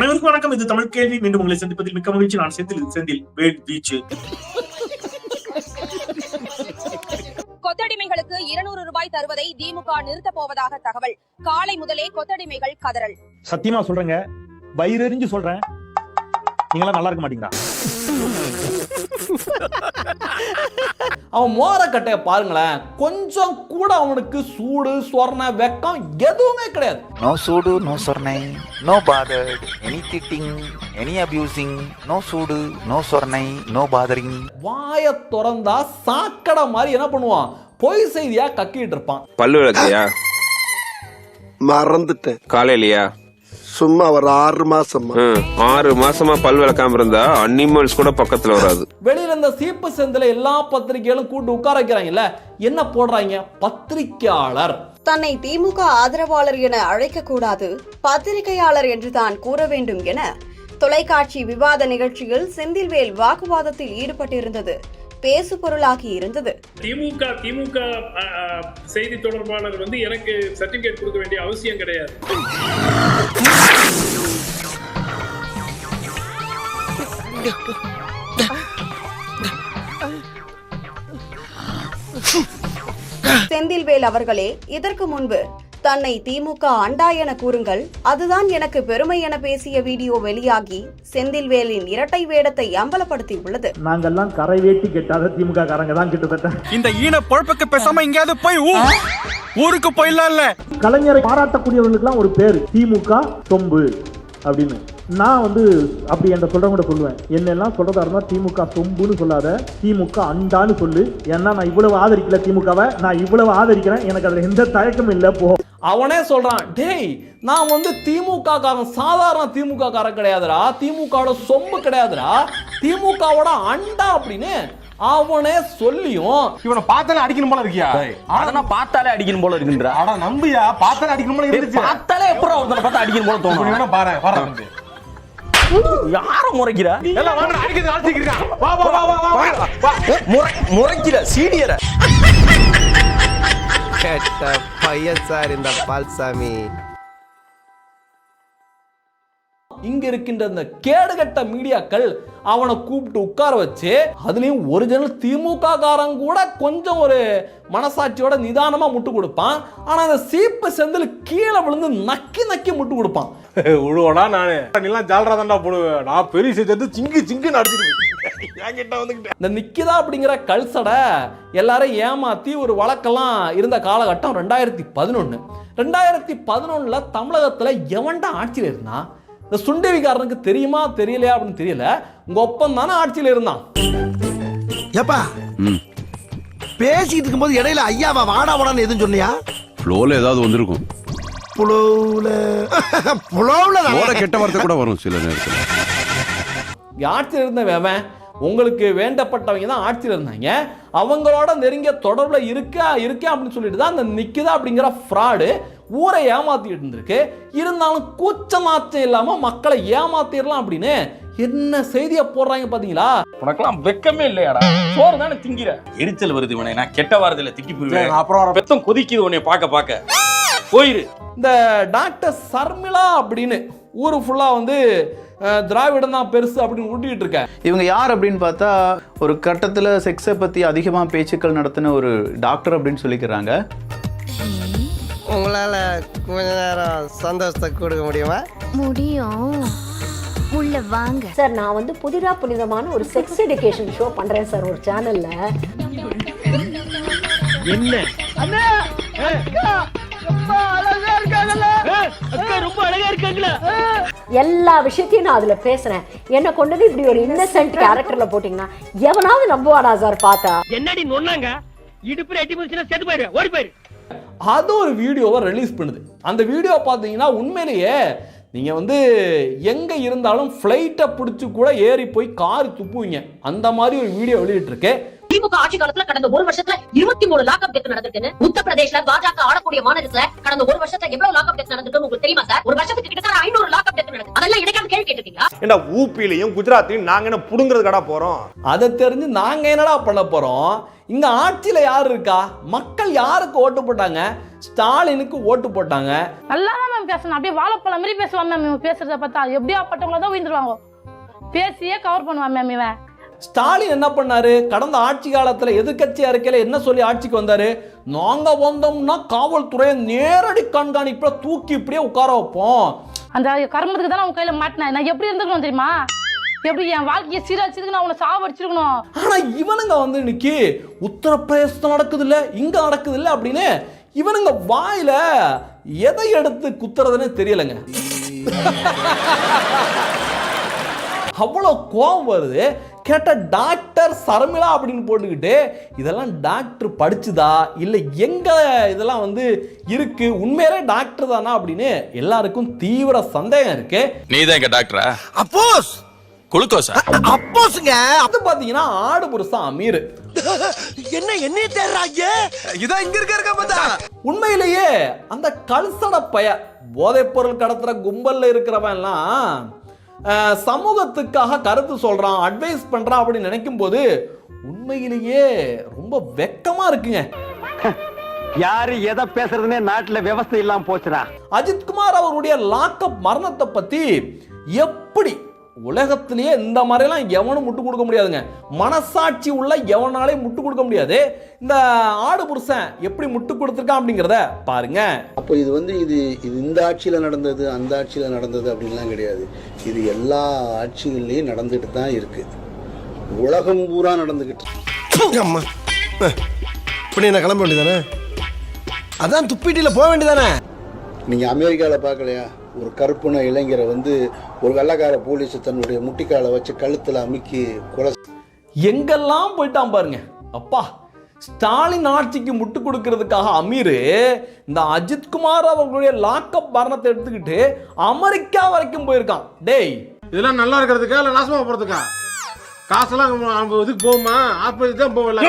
அனைவருக்கும் வணக்கம். இது தமிழ் கேள்வி. மீண்டும் உங்களை சந்திப்பதில் மிக்க மகிழ்ச்சி. நான் செந்தில். செந்தில். வேல் வீச்சு. கொத்தடிமைகளுக்கு இருநூறு ரூபாய் தருவதை திமுக நிறுத்தப் போவதாக தகவல். காலை முதலே கொத்தடிமைகள் கதறல். சத்தியமா சொல்றேங்க. வயிறெறிஞ்சு சொல்றேன். நீங்களாம் நல்லா இருக்க மாட்டீங்களா? அவன் மோரக்கட்டையை பாருங்களேன் கொஞ்சம் கூட அவனுக்கு சூடு சொரண வெக்கம் எதுவுமே கிடையாது. No sudu, no sornai, no bothered, any cheating, any abusing, no sudu, no sornai, no bothering. வாயை திறந்தா சாக்கடை மாதிரி என்ன பண்ணுவான்? பொய் செய்தியா கக்கிட்டு இருப்பான். பல்லு விளக்கலையா? மறந்துட்டேன். காலையிலயா? சும்மா ஒரு ஆறு மாசமா? ஆறு மாசமா பல் விளக்காம இருந்தா அனிமல்ஸ் கூட பக்கத்துல வராது. வெளியில இந்த சீப்பு செந்தில எல்லா பத்திரிகைகளும் கூட்டு உட்கார வைக்கிறாங்கல்ல என்ன போடுறாங்க? பத்திரிக்கையாளர் தன்னை திமுக ஆதரவாளர் என அழைக்கக்கூடாது பத்திரிகையாளர் என்று தான் கூற வேண்டும் என தொலைக்காட்சி விவாத நிகழ்ச்சியில் செந்தில்வேல் வாக்குவாதத்தில் ஈடுபட்டிருந்தது. பேசு பொருளாகி இருந்தது. திமுக திமுக செய்தி தொடர்பாளர் வந்து எனக்கு சர்டிபிகேட் கொடுக்க வேண்டிய அவசியம் கிடையாது. செந்தில்வேல் அவர்களே இதற்கு முன்பு தன்னை திமுக அண்டா என கூறுங்கள். அதுதான் எனக்கு பெருமை என பேசிய வீடியோ வெளியாகி செந்தில்வேலின் இரட்டை வேடத்தை அம்பலப்படுத்தி உள்ளது நாங்கெல்லாம் கரை வேட்டி கெட்டாத திமுக காரங்க தான் கிட்டத்தட்ட. இந்த ஈன பொழப்புக்கு பேசாம எங்கேயாவது போய் ஊருக்கு போயிடலாம்ல. கலைஞரை பாராட்டக்கூடியவர்களுக்கெல்லாம் ஒரு பேரு திமுக சொம்பு அப்படின்னு. நான் வந்து அப்படி என்ற சொல்றவங்க சொல்லுவேன். என்னெல்லாம் சொல்றதா இருந்தா திமுக சொம்புன்னு சொல்லாத திமுக அண்டான்னு சொல்லு. ஏன்னா நான் இவ்வளவு ஆதரிக்கல திமுகவை நான் இவ்வளவு ஆதரிக்கிறேன். எனக்கு அதுல எந்த தயக்கமும் இல்லை போ. அவனே சொல்றான் டேய் நான் வந்து திமுக காரன் சாதாரண திமுக காரன் கிடையாதுடா. திமுகவோட சொம்பு கிடையாதுடா. திமுகவோட அண்டா அப்படின்னு அவனே சொல்லியும் இவனை பார்த்தாலே அடிக்கணும் போல இருக்கியா? அதெல்லாம் பார்த்தாலே அடிக்கணும் போல இருக்குன்றா. அட நம்பியா? பார்த்தாலே அடிக்கணும் போல இருந்துச்சு. பார்த்தாலே எப்பறம் ஒருத்தனை பார்த்து அடிக்கணும் போல தோணும். வேணா பாரு வர யார முறைக்கிற? எல்லாம் வாங்க அடிக்கிறது இருக்கான் வா வா வா வா வா வா. முறை முறைக்கிற கேட்ட பையன் சார் இந்த பால்சாமி. இங்க இருக்கின்ற இந்த கேடுகட்ட மீடியாக்கள் அவனை கூப்பிட்டு உட்கார வச்சு அதுலயும் ஒரிஜினல் திமுக காரன் கூட கொஞ்சம் ஒரு மனசாட்சியோட நிதானமா முட்டு கொடுப்பான். ஆனா அந்த சீப்பு செந்தில் கீழே விழுந்து நக்கி நக்கி முட்டு கொடுப்பான். உழுவடா நானு. நீலாம் ஜாலரா தான்டா போடுவேன் நான் பெரிய சேர்த்து சிங்கு என்கிட்ட வந்துக்கிட்டேன் இந்த நிக்கிதா அப்படிங்கிற கல்சடை எல்லாரும் ஏமாத்தி ஒரு வழக்கெல்லாம் இருந்த காலகட்டம் ரெண்டாயிரத்தி பதினொன்று ரெண்டாயிரத்தி பதினொன்றில் தமிழகத்தில் எவன்டா ஆட்சியில் இருந்தான் இந்த சுண்டேவிக்காரனுக்கு தெரியுமா தெரியலையா அப்படின்னு தெரியல. உங்க ஒப்பம் தானே ஆட்சியில் இருந்தான். ஏப்பா பேசிட்டு இருக்கும்போது இடையில ஐயாவா வாடா வாடான்னு எதுவும் சொன்னியா? ஃப்ளோல ஏதாவது வந்திருக்கும். புலவுல. புலவுல ஃப்ளோல கெட்ட வார்த்தை கூட வரும் சில நேரத்தில். ஆட்சியில் அவன் உங்களுக்கு வேண்டப்பட்டவங்க தான் ஆட்சியில் இருந்தாங்க. அவங்களோட நெருங்கிய தொடர்பில் இருக்கா இருக்கேன் அப்படின்னு சொல்லிட்டு தான் அந்த நிக்கிதா அப்படிங்கிற ஃப்ராடு ஊரை ஏமாத்திட்டு இருந்திருக்கு. இருந்தாலும் கூச்ச நாச்சம் இல்லாம மக்களை ஏமாத்திடலாம் அப்படின்னு என்ன செய்தியை போடுறாங்க பாத்தீங்களா? உனக்கெல்லாம் வெக்கமே இல்லையாடா? சோறு தானே திங்கிற. எரிச்சல் வருது இவனை. நான் கெட்ட வாரத்துல திக்கி போயிருவேன் அப்புறம் வர பெத்தம் கொதிக்குது உன்னை பார்க்க பார்க்க. போயிரு. இந்த டாக்டர் சர்மிளா அப்படின்னு ஊரு ஃபுல்லா வந்து திராவிடம் தான் பெருசு அப்படின்னு ஊட்டிட்டு இருக்க இவங்க யார் அப்படின்னு பார்த்தா ஒரு கட்டத்தில் செக்ஸை பற்றி அதிகமாக பேச்சுக்கள் நடத்தின ஒரு டாக்டர் அப்படின்னு சொல்லிக்கிறாங்க. உங்களால கொஞ்ச நேரம் சந்தோஷத்தை கொடுக்க முடியுமா? முடியும். உள்ள வாங்க. சார் நான் வந்து புதிதா புனிதமான ஒரு செக்ஸ் எடுகேஷன் ஷோ பண்றேன் சார் ஒரு சேனல்ல எல்லா விஷயத்தையும் நான் அதுல பேசுறேன். என்ன கொண்டு வந்து இப்படி ஒரு இன்னசென்ட் கேரக்டர்ல போட்டீங்கன்னா எவனாவது நம்புவானா சார் பார்த்தா? என்னடி நொன்னாங்க இடுப்புல எட்டி போச்சுன்னா செத்து போயிரு ஓடி போயிரு. அது ஒரு வீடியோவை ரிலீஸ் பண்ணுது. அந்த வீடியோ பார்த்தீங்கன்னா உண்மையிலேயே நீங்கள் வந்து எங்கே இருந்தாலும் ஃப்ளைட்டை பிடிச்சி கூட ஏறி போய் கார் துப்புவீங்க. அந்த மாதிரி ஒரு வீடியோ வெளியிட்டிருக்கு. திமுக ஆட்சி காலத்துல கடந்த ஒரு வருஷத்துல இருபத்தி மூணு லாக்அப் டெத் நடந்திருக்குன்னு உத்தரப்பிரதேஷ்ல பாஜக ஆளக்கூடிய மாநிலத்துல கடந்த ஒரு வருஷத்துல எவ்வளவு லாக்அப் டெத் நடந்திருக்கு உங்களுக்கு தெரியுமா சார் ஒரு வருஷத்துக்கு கிட்டத்தட்ட ஐநூறு லாக்அப் டெத் நடக்குது. அதெல்லாம் இடைக்கால கேள்வி கேட்டிருக்கீங்களா? ஏண்டா ஊப்பிலையும் குஜராத்லையும் நாங்க என்ன புடுங்கிறது கடா போறோம்? அதை தெரிஞ்சு நாங்கள் என்னடா பண்ண போகிறோம் இங்க ஆட்சியில யார் இருக்கா? மக்கள் யாருக்கு ஓட்டு போட்டாங்க? ஸ்டாலினுக்கு ஓட்டு போட்டாங்க. நல்லா தான் மேம் பேசணும். அப்படியே வாழைப்பழம் மாதிரி பேசுவான் மேம் இவன். பேசுறத பார்த்தா எப்படியா பட்டவங்கள தான் உயிர்ந்துருவாங்க. பேசியே கவர் பண்ணுவான் மேம் இவன். ஸ்டாலின் என்ன பண்ணாரு? கடந்த ஆட்சி காலத்துல எதிர்க்கட்சி அறிக்கையில என்ன சொல்லி ஆட்சிக்கு வந்தாரு? நாங்க வந்தோம்னா காவல்துறையை நேரடி கண்காணிப்புல தூக்கி இப்படியே உட்கார வைப்போம். அந்த கர்மத்துக்கு தான் உன் கையில மாட்டினேன் நான் எப்படி இருந்துக்கணும் தெரியுமா? எப்படி என் வாழ்க்கையை சீரழிச்சதுக்கு நான் உன்னை சாவடிச்சிருக்கணும்? ஆனா இவனுங்க வந்து இன்னைக்கு உத்தரப்பிரதேசத்துல நடக்குது இல்ல இங்க நடக்குது இல்ல அப்படின்னு இவனுங்க வாயில எதை எடுத்து குத்துறதுன்னு தெரியலங்க. அவ்வளோ கோபம் வருது. கேட்ட டாக்டர் சர்மிளா அப்படின்னு போட்டுக்கிட்டு இதெல்லாம் டாக்டர் படிச்சுதா? இல்லை எங்க இதெல்லாம் வந்து இருக்கு? உண்மையிலே டாக்டர் தானா? அப்படின்னு எல்லாருக்கும் தீவிர சந்தேகம் இருக்கு. நீ தான் எங்க டாக்டரா? அப்போஸ் குளுக்கோஸா? அப்போஸ்ங்க அது பார்த்தீங்கன்னா ஆடு புருஷா அமீர். என்ன என்னைய தேடுறாங்க இதான் இங்க இருக்க இருக்க பார்த்தா. உண்மையிலேயே அந்த கல்சட பய போதைப் பொருள் கடத்துற கும்பல்ல இருக்கிறவன்லாம் அஹ், சமூகத்துக்காக கருத்து சொல்றான் அட்வைஸ் பண்றான் அப்படின்னு நினைக்கும் போது உண்மையிலேயே ரொம்ப வெக்கமா இருக்குங்க. யாரு எதை பேசுறதுனே நாட்டுல விவசாயம் இல்லாம போச்சுடா. அஜித்குமார் அவருடைய லாக்அப் மரணத்தை பத்தி எப்படி உலகத்திலேயே இந்த மாதிரிலாம் எவனும் முட்டு கொடுக்க முடியாதுங்க. மனசாட்சி உள்ள எவனாலையும் முட்டு கொடுக்க முடியாது. இந்த ஆடு புருஷன் எப்படி முட்டு கொடுத்துருக்கான் அப்படிங்கிறத பாருங்க. அப்போ இது வந்து இது இது இந்த ஆட்சியில நடந்தது அந்த ஆட்சியில நடந்தது அப்படின்லாம் கிடையாது. இது எல்லா ஆட்சிகள்லயும் நடந்துட்டு தான் இருக்கு. உலகம் பூரா நடந்துகிட்டு அம்மா. இப்படி என்ன கிளம்ப வேண்டியதானே அதான் துப்பிட்டில போக வேண்டியதானே நீங்க அமெரிக்கால பார்க்கலையா? ஒரு கருப்புன இளைஞரை வந்து ஒரு வெள்ளக்கார போலீஸ் தன்னுடைய முட்டிக்கால வச்சு கழுத்துல அமுக்கி கொலை எங்கெல்லாம் போயிட்டான் பாருங்க. அப்பா ஸ்டாலின் ஆட்சிக்கு முட்டு கொடுக்கறதுக்காக அமீர் இந்த அஜித்குமார் அவர்களுடைய லாக்அப் மரணத்தை எடுத்துக்கிட்டு அமெரிக்கா வரைக்கும் போயிருக்கான். டேய். இதெல்லாம் நல்லா இருக்கிறதுக்கா இல்ல நாசமா போறதுக்கா? காசெல்லாம் நம்ம- நம்ம இதுக்கு போகுமா? ஆஸ்பத்திரி தான் போகல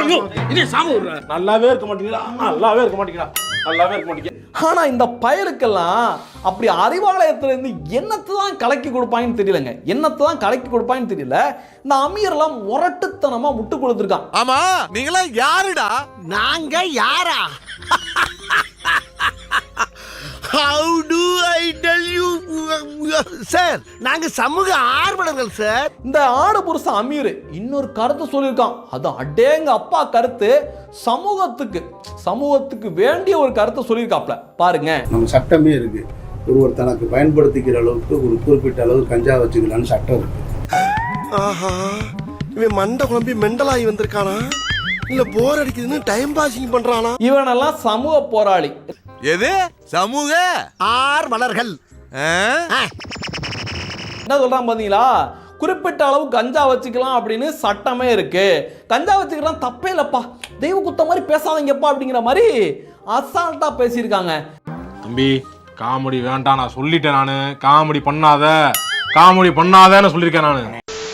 நல்லாவே இருக்க மாட்டேங்கிறா நல்லாவே இருக்க மாட்டேங்கிறா நல்லாவே இருக்க மாட்டேங்க ஆனா இந்த பயலுக்கெல்லாம் அப்படி அறிவாலயத்துல இருந்து என்னத்தை தான் கலக்கி கொடுப்பாங்கன்னு தெரியலங்க. என்னத்தை தான் கலக்கி கொடுப்பாங்கன்னு தெரியல. இந்த அமீரெல்லாம் முரட்டுத்தனமா முட்டு கொடுத்துருக்கான். ஆமா நீங்களா யாருடா? நாங்க யாரா? How to I tell you sir நாங்க சமூக ஆர்வலர்கள் சார் இந்த ஆடு புருஷன் அமீர் இன்னொரு கருத்து சொல்லியிருக்கான். அது அடேங்க அப்பா கருத்து. சமூகத்துக்கு சமூகத்துக்கு வேண்டிய ஒரு கருத்தை சொல்லியிருக்காப்ல. பாருங்க. நம்ம சட்டமே இருக்கு. ஒருவர் தனக்கு பயன்படுத்திக்கிற அளவுக்கு ஒரு குறிப்பிட்ட அளவு கஞ்சா வச்சுக்கலாம்னு சட்டம் இருக்கு. ஆஹா இவன் மண்டை குழம்பி மெண்டலாகி வந்திருக்கானா? இல்ல போர் அடிக்குதுன்னு டைம் பாசிங் பண்றானா? இவனெல்லாம் சமூக போராளி. எது? சமூக? ஆர்வலர்கள் என்ன சொல்றான் பாத்தீங்களா? குறிப்பிட்ட அளவு கஞ்சா வச்சுக்கலாம் அப்படின்னு சட்டமே இருக்கு. கஞ்சா வச்சுக்கலாம் தப்பே இல்லப்பா. தெய்வ குத்த மாதிரி பேசாதீங்கப்பா அப்படிங்கிற மாதிரி அசால்ட்டா பேசியிருக்காங்க. தம்பி காமெடி வேண்டாம். நான் சொல்லிட்டேன் நானு. காமெடி பண்ணாத. காமெடி பண்ணாதன்னு சொல்லியிருக்கேன் நானு.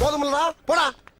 போதுமில்லடா போடா.